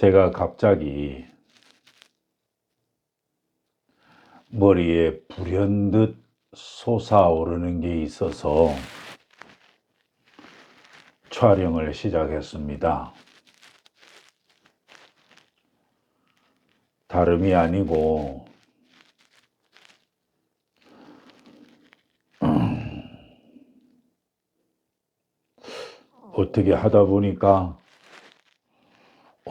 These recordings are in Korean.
제가 갑자기 머리에 불현듯 솟아오르는 게 있어서 촬영을 시작했습니다. 다름이 아니고 어떻게 하다 보니까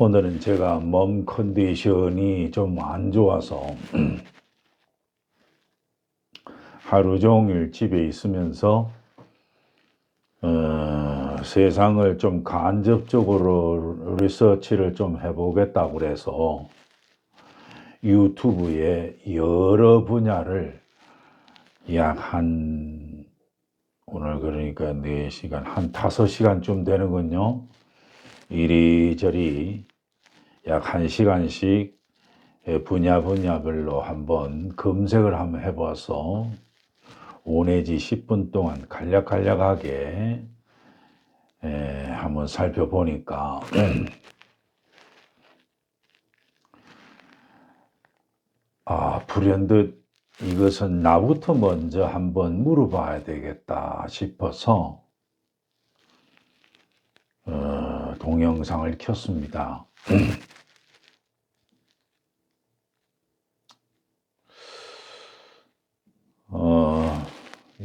오늘은 제가 몸 컨디션이 좀 안 좋아서 하루 종일 집에 있으면서 어, 세상을 좀 간접적으로 리서치를 좀 해보겠다고 그래서 유튜브에 여러 분야를 약 한 오늘 그러니까 4시간 한 5시간쯤 되는군요. 이리저리 약 1시간씩 분야 분야별로 한번 검색을 한번 해봐서 5 내지 10분 동안 간략간략하게 에, 한번 살펴보니까 아 불현듯 이것은 나부터 먼저 한번 물어봐야 되겠다 싶어서 어, 동영상을 켰습니다. 어,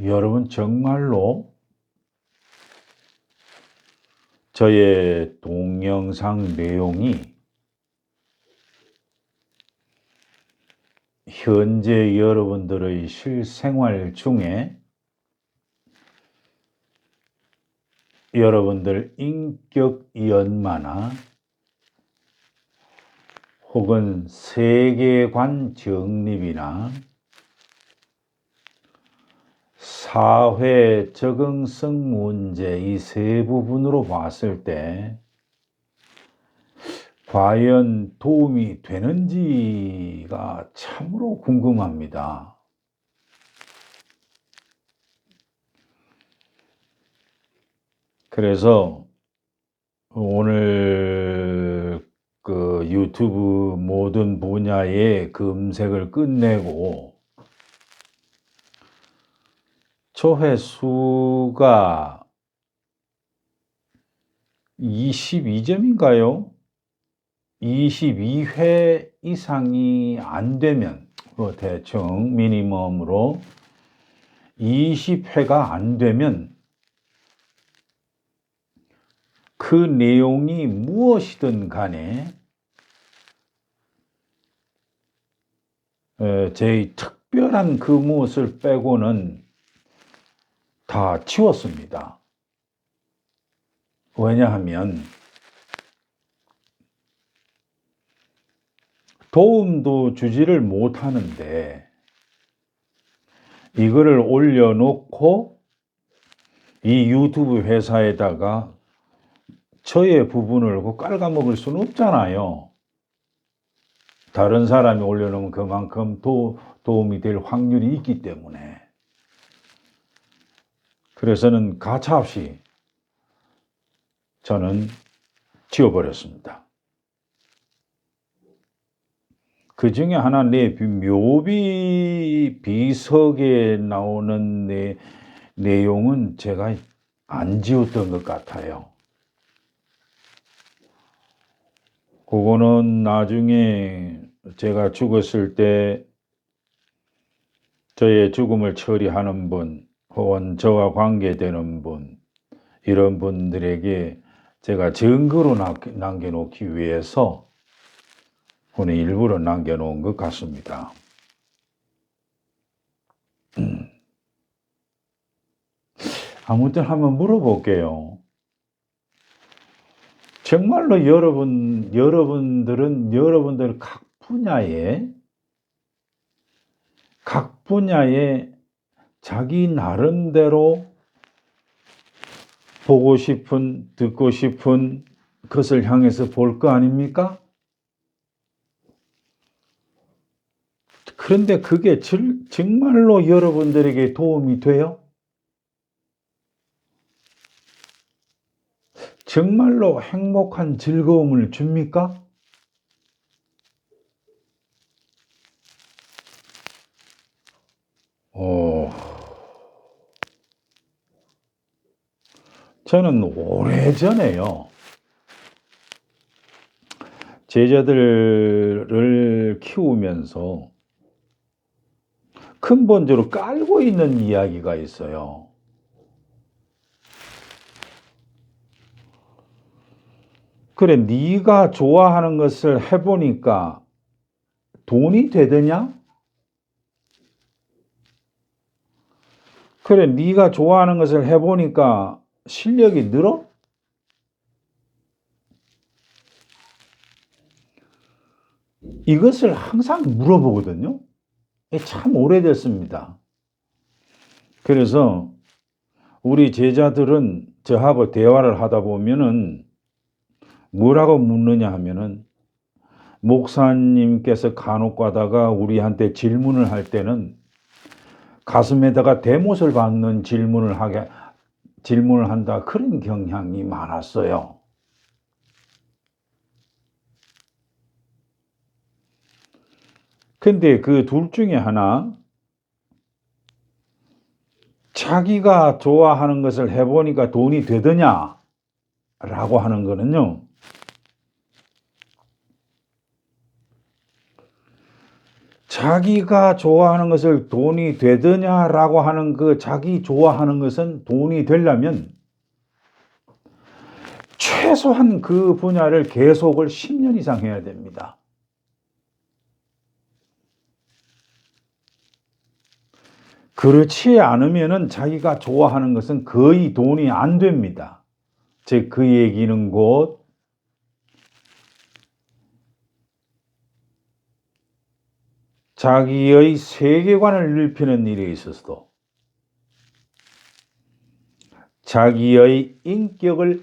여러분 정말로 저의 동영상 내용이 현재 여러분들의 실생활 중에 여러분들 인격 연마나 혹은 세계관 정립이나 사회 적응성 문제 이 세 부분으로 봤을 때 과연 도움이 되는지가 참으로 궁금합니다. 그래서 오늘 그 유튜브 모든 분야의 검색을 끝내고 조회수가 22점인가요? 22회 이상이 안 되면 그 대충 미니멈으로 20회가 안 되면 그 내용이 무엇이든 간에 에, 제 특별한 그 무엇을 빼고는 다 치웠습니다. 왜냐하면 도움도 주지를 못하는데 이거를 올려놓고 이 유튜브 회사에다가 저의 부분을 그 깔아먹을 수는 없잖아요. 다른 사람이 올려놓으면 그만큼 도, 도움이 될 확률이 있기 때문에. 그래서는 가차 없이 저는 지워버렸습니다. 그 중에 하나 내 묘비 비석에 나오는 내 내용은 제가 안 지웠던 것 같아요. 그거는 나중에 제가 죽었을 때 저의 죽음을 처리하는 분, 혹은 저와 관계되는 분, 이런 분들에게 제가 증거로 남겨놓기 위해서 오늘 일부러 남겨놓은 것 같습니다. 아무튼 한번 물어볼게요. 정말로 여러분, 여러분들은 여러분들 각 분야에, 각 분야에 자기 나름대로 보고 싶은, 듣고 싶은 것을 향해서 볼 거 아닙니까? 그런데 그게 정말로 여러분들에게 도움이 돼요? 정말로 행복한 즐거움을 줍니까? 오. 저는 오래전에요. 제자들을 키우면서 근본적으로 깔고 있는 이야기가 있어요. 그래, 네가 좋아하는 것을 해보니까 돈이 되더냐? 그래, 네가 좋아하는 것을 해보니까 실력이 늘어? 이것을 항상 물어보거든요. 참 오래됐습니다. 그래서 우리 제자들은 저하고 대화를 하다 보면은 뭐라고 묻느냐 하면은 목사님께서 간혹 가다가 우리한테 질문을 할 때는 가슴에다가 대못을 받는 질문을 하게 질문을 한다 그런 경향이 많았어요. 근데 그 둘 중에 하나 자기가 좋아하는 것을 해보니까 돈이 되더냐 라고 하는 거는요. 자기가 좋아하는 것을 돈이 되더냐라고 하는 그 자기 좋아하는 것은 돈이 되려면 최소한 그 분야를 계속을 10년 이상 해야 됩니다. 그렇지 않으면은 자기가 좋아하는 것은 거의 돈이 안 됩니다. 즉, 그 얘기는 곧 자기의 세계관을 넓히는 일에 있어서도 자기의 인격을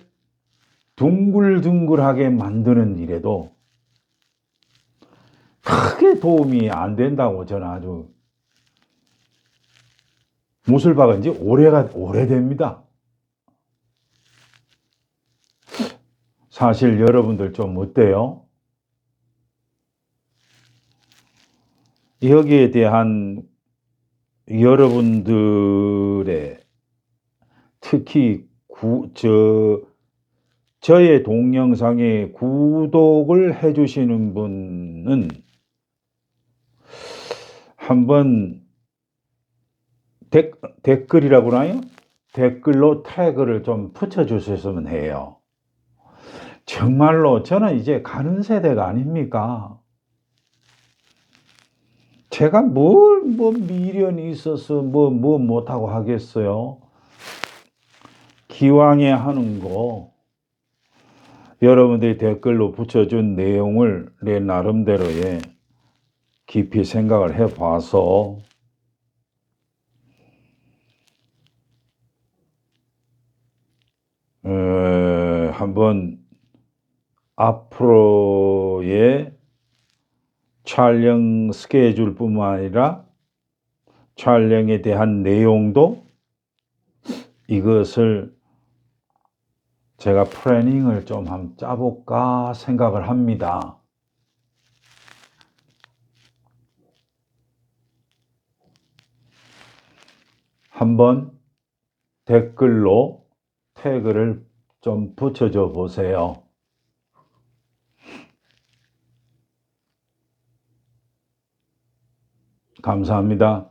둥글둥글하게 만드는 일에도 크게 도움이 안 된다고 저는 아주 못을 박은 지 오래가 오래됩니다. 사실 여러분들 좀 어때요? 여기에 대한 여러분들의 특히 구, 저, 저의 동영상에 구독을 해주시는 분은 한번 댓, 댓글이라고 하나요? 댓글로 태그를 좀 붙여주셨으면 해요. 정말로 저는 이제 가는 세대가 아닙니까? 제가 뭘, 뭐, 미련이 있어서 뭐, 뭐 못하고 하겠어요? 기왕에 하는 거, 여러분들이 댓글로 붙여준 내용을 내 나름대로의 깊이 생각을 해 봐서, 에, 한번 앞으로의 촬영 스케줄뿐만 아니라 촬영에 대한 내용도 이것을 제가 플래닝을 좀 한번 짜볼까 생각을 합니다. 한번 댓글로 태그를 좀 붙여줘 보세요. 감사합니다.